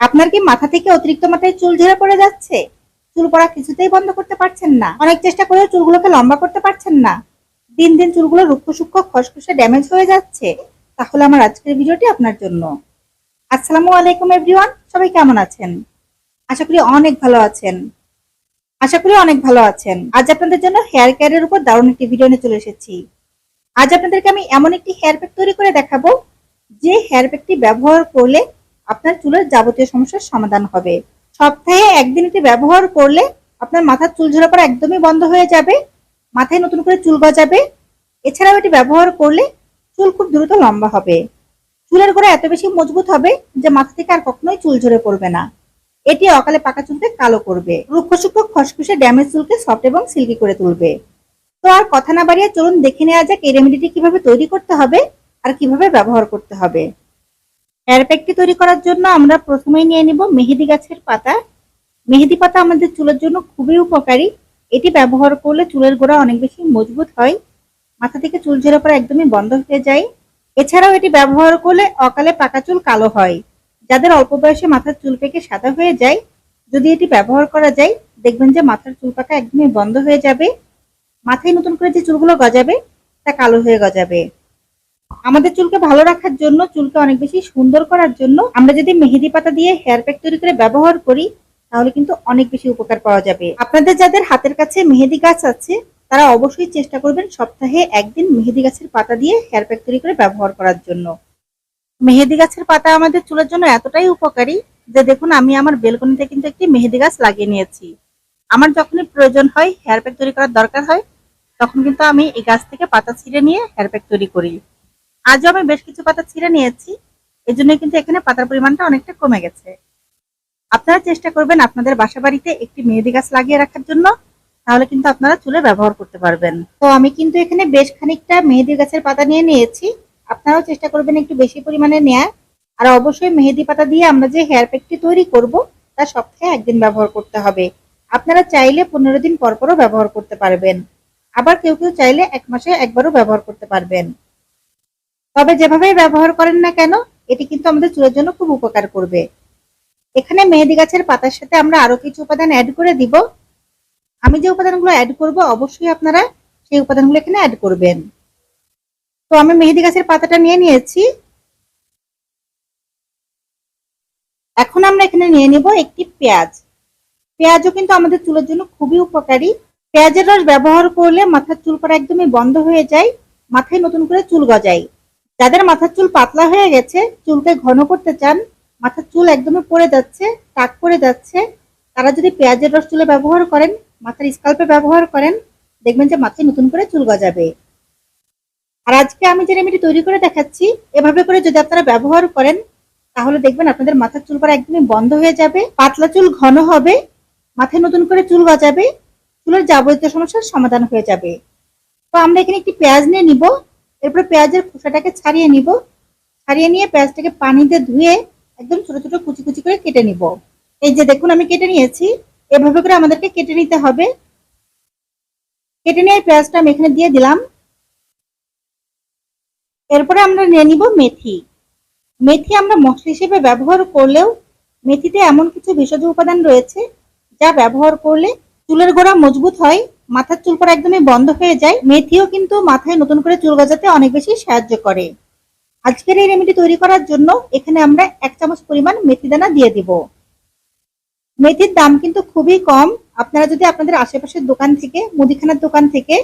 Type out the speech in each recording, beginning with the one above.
আপনার কি মাথা থেকে অতিরিক্ত মাথায় চুল ঝরে পড়ে যাচ্ছে? চুল পড়া কিছুতেই বন্ধ করতে পারছেন না। অনেক চেষ্টা করেও চুলগুলোকে লম্বা করতে পারছেন না। দিন দিন চুলগুলো রুক্ষ সূক্ষ্ম খসখসে ড্যামেজ হয়ে যাচ্ছে। তাহলে আমার আজকের ভিডিওটি আপনার জন্য। আসসালামু আলাইকুম এভরিওয়ান সবাই কেমন আছেন? আশা করি অনেক ভালো আছেন। আশা করি অনেক ভালো আছেন। আজ আপনাদের জন্য হেয়ার কেয়ারের উপর দারুণ একটি ভিডিও নিয়ে চলে এসেছি। আজ আপনাদেরকে আমি এমন একটি হেয়ার প্যাক তৈরি করে দেখাবো, যে হেয়ার প্যাকটি ব্যবহার করলে আপনার চুলের যাবতীয় সমস্যার সমাধান হবে। সপ্তাহে একদিন এটি ব্যবহার করলে আপনার মাথার চুল ঝরা পড়া একদমই বন্ধ হয়ে যাবে, মাথায় নতুন করে চুল গজাবে। এছাড়াও এটি ব্যবহার করলে চুল খুব দ্রুত লম্বা হবে। চুলের গোড়া এত বেশি মজবুত হবে যে মাথা থেকে আর কখনোই চুল ঝরে পড়বে না। এটি অকালে পাকা চুলকে কালো করবে। রুক্ষ সূক্ষ্ম খসখসে ড্যামেজ চুলকে সফট এবং সিল্কি করে তুলবে। তো আর কথা না বাড়িয়ে চলুন দেখে নেওয়া যাক এই রেমেডিটি কীভাবে তৈরি করতে হবে আর কীভাবে ব্যবহার করতে হবে। হেয়ার প্যাকটি তৈরি করার জন্য আমরা প্রথমেই নিয়ে নিব মেহেদি গাছের পাতা। মেহেদি পাতা আমাদের চুলের জন্য খুবই উপকারী। এটি ব্যবহার করলে চুলের গোড়া অনেক বেশি মজবুত হয়। মাথা থেকে চুল ঝরে পড়া একদমই বন্ধ হয়ে যায়। এছাড়াও এটি ব্যবহার করলে অকালে পাকা চুল কালো হয়। যাদের অল্প বয়সে মাথার চুল পেকে সাদা হয়ে যায়, যদি এটি ব্যবহার করা যায়, দেখবেন যে মাথার চুল পাকা একদমই বন্ধ হয়ে যাবে। মাথায় নতুন করে যে চুলগুলো গজাবে, তা কালো হয়ে গজাবে। আমাদের চুলকে ভালো রাখার জন্য, চুলকে অনেক বেশি সুন্দর করার জন্য আমরা যদি মেহেদি পাতা দিয়ে হেয়ার প্যাক তৈরি করে ব্যবহার করি, তাহলে কিন্তু অনেক বেশি উপকার পাওয়া যাবে। আপনাদের যাদের হাতের কাছে মেহেদি গাছ আছে, তারা অবশ্যই চেষ্টা করবেন সপ্তাহে একদিন মেহেদি গাছের পাতা দিয়ে হেয়ার প্যাক তৈরি করে ব্যবহার করার জন্য। মেহেদি গাছের পাতা আমাদের চুলের জন্য এতটাই উপকারী যে দেখুন, আমি আমার বেলকনিতে কিন্তু একটি মেহেদি গাছ লাগিয়ে নিয়েছি। আমার যখনই প্রয়োজন হয় হেয়ার প্যাক তৈরি করার দরকার হয়, তখন কিন্তু আমি এই গাছ থেকে পাতা ছিঁড়ে নিয়ে হেয়ার প্যাক তৈরি করি। আজও আমি বেশ কিছু পাতা ছিঁড়ে নিয়েছি। এই জন্য কিন্তু এখানে পাতার পরিমাণটা অনেকটা কমে গেছে। আপনারা চেষ্টা করবেন আপনাদের বাসা বাড়িতে একটি মেহেদি গাছ লাগিয়ে রাখার জন্য, তাহলে কিন্তু আপনারা চুলে ব্যবহার করতে পারবেন। তো আমি কিন্তু এখানে বেশ খানিকটা মেহেদি গাছের পাতা নিয়ে নিয়েছি। আপনারাও চেষ্টা করবেন একটু বেশি পরিমাণে নেয়ার। আর অবশ্যই মেহেদি পাতা দিয়ে আমরা যে হেয়ার প্যাকটি তৈরি করব, তা সপ্তাহে একদিন ব্যবহার করতে হবে। আপনারা চাইলে পনেরো দিন পর পরও ব্যবহার করতে পারবেন। আবার কেউ কেউ চাইলে এক মাসে একবারও ব্যবহার করতে পারবেন। তবে যেভাবেই ব্যবহার করেন না কেন, এটি কিন্তু আমাদের চুলের জন্য খুব উপকার করবে। এখানে মেহেদি গাছের পাতার সাথে আমরা আরও কিছু উপাদান অ্যাড করে দিব। আমি যে উপাদানগুলো অ্যাড করব, অবশ্যই আপনারা সেই উপাদানগুলো এখানে অ্যাড করবেন। তো আমি মেহেদি গাছের পাতাটা নিয়ে নিয়েছি। এখন আমরা এখানে নিয়ে নিব একটি পেঁয়াজ। পেঁয়াজও কিন্তু আমাদের চুলের জন্য খুবই উপকারী। পেঁয়াজের রস ব্যবহার করলে মাথার চুল পড়া একদমই বন্ধ হয়ে যায়, মাথায় নতুন করে চুল গজায়। যাদের মাথার চুল পাতলা হয়ে গেছে, চুলকে ঘন করতে চান, মাথার চুল একদমই পড়ে যাচ্ছে, টাক পড়ে যাচ্ছে, তারা যদি পেঁয়াজের রস চুলে ব্যবহার করেন, মাথার স্কাল্পে ব্যবহার করেন, দেখবেন যে মাথায় নতুন করে চুল গজাবে। আর আজকে আমি যে রেমেডি তৈরি করে দেখাচ্ছি, এভাবে করে যদি আপনারা ব্যবহার করেন, তাহলে দেখবেন আপনাদের মাথার চুল পড়া একদমই বন্ধ হয়ে যাবে, পাতলা চুল ঘন হবে, মাথায় নতুন করে চুল গজাবে, চুলের যাবতীয় সমস্যার সমাধান হয়ে যাবে। তো আমরা এখানে একটি পেঁয়াজ নিয়ে নিব এরপর পেঁয়াজের খোসাটাকে ছাড়িয়ে নিব। ছাড়িয়ে নিয়ে পেঁয়াজটাকে পানিতে ধুয়ে একদম ছোট ছোট কুচি কুচি করে কেটে নিব। এই যে দেখুন, আমি কেটে নিয়েছি। এভাবে করে আমাদেরকে কেটে নিতে হবে। কেটে নিয়ে পেঁয়াজটা আমি এখানে দিয়ে দিলাম। এরপরে আমরা নিয়ে নিব মেথি। মেথি আমরা মশলা হিসেবে ব্যবহার করলেও মেথিতে এমন কিছু ভেষজ উপাদান রয়েছে যা ব্যবহার করলে চুলের গোড়া মজবুত হয়। মাথার চুল পড়া একদমই বন্ধ হয়ে যায়। মেথিও কিন্তু মাথায় নতুন করে চুল গজাতে অনেক বেশি সাহায্য করে। আজকের এই রেমেডি তৈরি করার জন্য এখানে আমরা এক চামচ পরিমাণ মেথি দানা দিয়ে দিব। মেথির দাম কিন্তু খুবই কম। আপনারা যদি আপনাদের আশেপাশের দোকান থেকে, মুদিখানার দোকান থেকে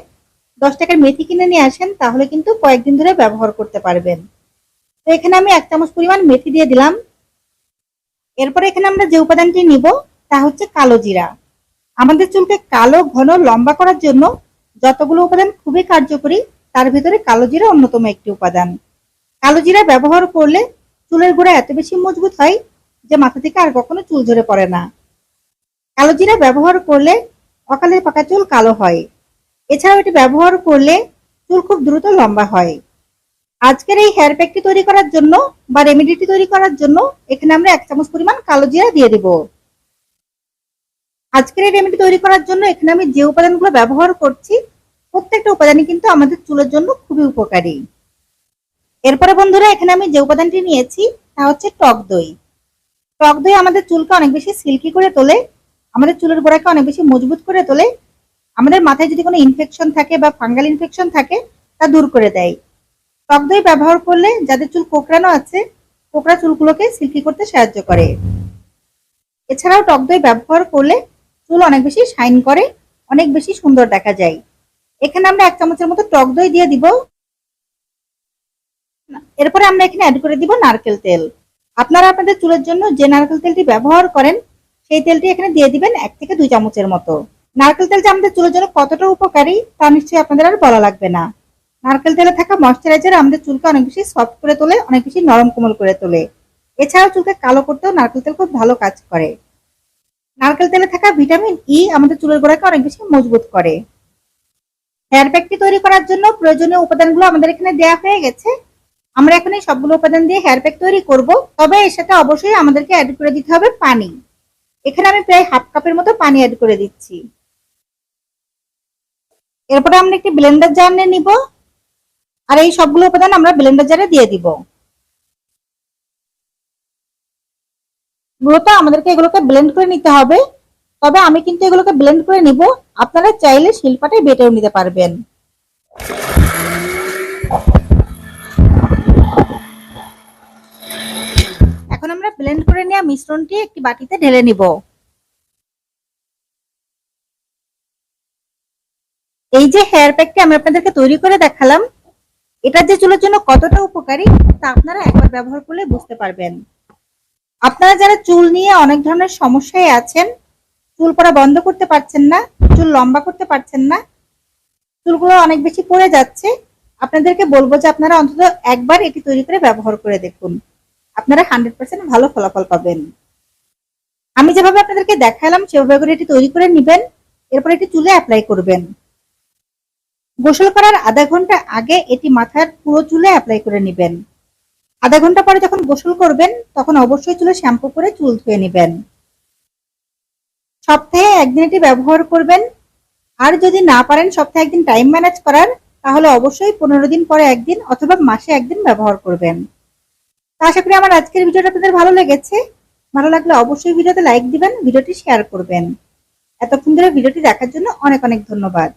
দশ টাকার মেথি কিনে নিয়ে আসেন, তাহলে কিন্তু কয়েকদিন ধরে ব্যবহার করতে পারবেন। তো এখানে আমি এক চামচ পরিমাণ মেথি দিয়ে দিলাম। এরপরে এখানে আমরা যে উপাদানটি নিব, তা হচ্ছে কালো জিরা। আমাদের চুলকে কালো, ঘন, লম্বা করার জন্য যতগুলো উপাদান খুবই কার্যকরী, তার ভিতরে কালো জিরা অন্যতম একটি উপাদান। কালো জিরা ব্যবহার করলে চুলের গোড়া এত বেশি মজবুত হয় যে মাথা থেকে আর কখনো চুল ঝরে পড়ে না। কালো জিরা ব্যবহার করলে অকালে পাকা চুল কালো হয়। এছাড়াও এটি ব্যবহার করলে চুল খুব দ্রুত লম্বা হয়। আজকের এই হেয়ার প্যাকটি তৈরি করার জন্য বা রেমেডিটি তৈরি করার জন্য এখানে আমরা এক চামচ পরিমাণ কালো জিরা দিয়ে দিব। আজকের এই রেমেডি তৈরি করার জন্য এখানে আমি যে উপাদানগুলো ব্যবহার করছি, প্রত্যেকটা উপাদানই কিন্তু আমাদের চুলের জন্য খুবই উপকারী। এরপরে বন্ধুরা, এখানে আমি যে উপাদানটি নিয়েছি, তা হচ্ছে টক দই। টক দই আমাদের চুলকে অনেক বেশি সিল্কি করে তোলে, আমাদের চুলের গোড়াকে অনেক বেশি মজবুত করে তোলে, আমাদের মাথায় যদি কোনো ইনফেকশন থাকে বা ফাঙ্গাল ইনফেকশন থাকে, তা দূর করে দেয়। টক দই ব্যবহার করলে যাদের চুল কোকড়ানো আছে, কোকড়া চুলগুলোকে সিল্কি করতে সাহায্য করে। এছাড়াও টক দই ব্যবহার করলে চুল অনেক বেশি শাইন করে, অনেক বেশি সুন্দর দেখা যায়। এখানে আমরা এক চামচের মতো টক দই দিয়ে দিব। এরপরে আমরা এখানে অ্যাড করে দিব নারকেল তেল। আপনারা আপনাদের চুলের জন্য যে নারকেল তেলটি ব্যবহার করেন, সেই তেলটি এখানে দিয়ে দিবেন এক থেকে দুই চামচের মতো। নারকেল তেল যে আমাদের চুলের জন্য কতটা উপকারী, তা নিশ্চয়ই আপনাদের আর বলা লাগবে না। নারকেল তেলে থাকা ময়শ্চারাইজার আমাদের চুলকে অনেক বেশি সফট করে তোলে, অনেক বেশি নরম কোমল করে তোলে। এছাড়াও চুলকে কালো করতেও নারকেল তেল খুব ভালো কাজ করে। নারকেল তেলে থাকা ভিটামিন ই আমাদের চুলের গোড়াকে অনেক বেশি মজবুত করে। হেয়ার প্যাকটি তৈরি করার জন্য প্রয়োজনীয় উপাদানগুলো আমাদের এখানে দেওয়া হয়ে গেছে। আমরা এখন এই সবগুলো উপাদান দিয়ে হেয়ার প্যাক তৈরি করব। তবে এর সাথে অবশ্যই আমাদেরকে অ্যাড করে দিতে হবে পানি। এখানে আমি প্রায় হাফ কাপের মতো পানি অ্যাড করে দিচ্ছি। এরপরে আমরা একটি ব্লেন্ডার জার নিয়ে নিব। আর এই সবগুলো উপাদান আমরা ব্লেন্ডার জারে দিয়ে দিব। মূলত আমাদেরকে এগুলোকে ব্লেন্ড করে নিতে হবে। তবে আমি কিন্তু এগুলোকে ব্লেন্ড করে নিব। আপনারা চাইলে শিল্পাটাই বেটেও নিতে পারবেন। এখন আমরা ব্লেন্ড করে নেওয়া মিশ্রণটি একটি বাটিতে ঢেলে নিব। এই যে হেয়ার প্যাকটি আমি আপনাদেরকে তৈরি করে দেখালাম, এটা যে চুলের জন্য কতটা উপকারী, তা আপনারা একবার ব্যবহার করলে বুঝতে পারবেন। আপনারা যারা চুল নিয়ে অনেক ধরনের সমস্যায় আছেন, চুল পড়া বন্ধ করতে পারছেন না, চুল লম্বা করতে পারছেন না, চুলগুলো অনেক বেশি পড়ে যাচ্ছে, আপনাদেরকে বলব যে আপনারা অন্তত একবার এটি তৈরি করে ব্যবহার করে দেখুন। আপনারা হান্ড্রেড পার্সেন্ট ভালো ফলাফল পাবেন। আমি যেভাবে আপনাদেরকে দেখালাম, সেভাবে করে এটি তৈরি করে নেবেন, এরপর এটি চুলে অ্যাপ্লাই করবেন। গোসল করার আধা ঘণ্টা আগে এটি মাথার পুরো চুলে অ্যাপ্লাই করে নেবেন। আধা ঘণ্টা পরে যখন গোসল করবেন, তখন অবশ্যই চুলে শ্যাম্পু করে চুল ধুয়ে নেবেন। সপ্তাহে একদিন এটি ব্যবহার করবেন। আর যদি না পারেন, সপ্তাহে একদিন টাইম ম্যানেজ করার, তাহলে অবশ্যই পনেরো দিন পরে একদিন অথবা মাসে একদিন ব্যবহার করবেন। আশা করি আমার আজকের ভিডিওটা আপনাদের ভালো লেগেছে। ভালো লাগলে অবশ্যই ভিডিওতে লাইক দিবেন, ভিডিওটি শেয়ার করবেন। এতক্ষণ ধরে ভিডিওটি দেখার জন্য অনেক অনেক ধন্যবাদ।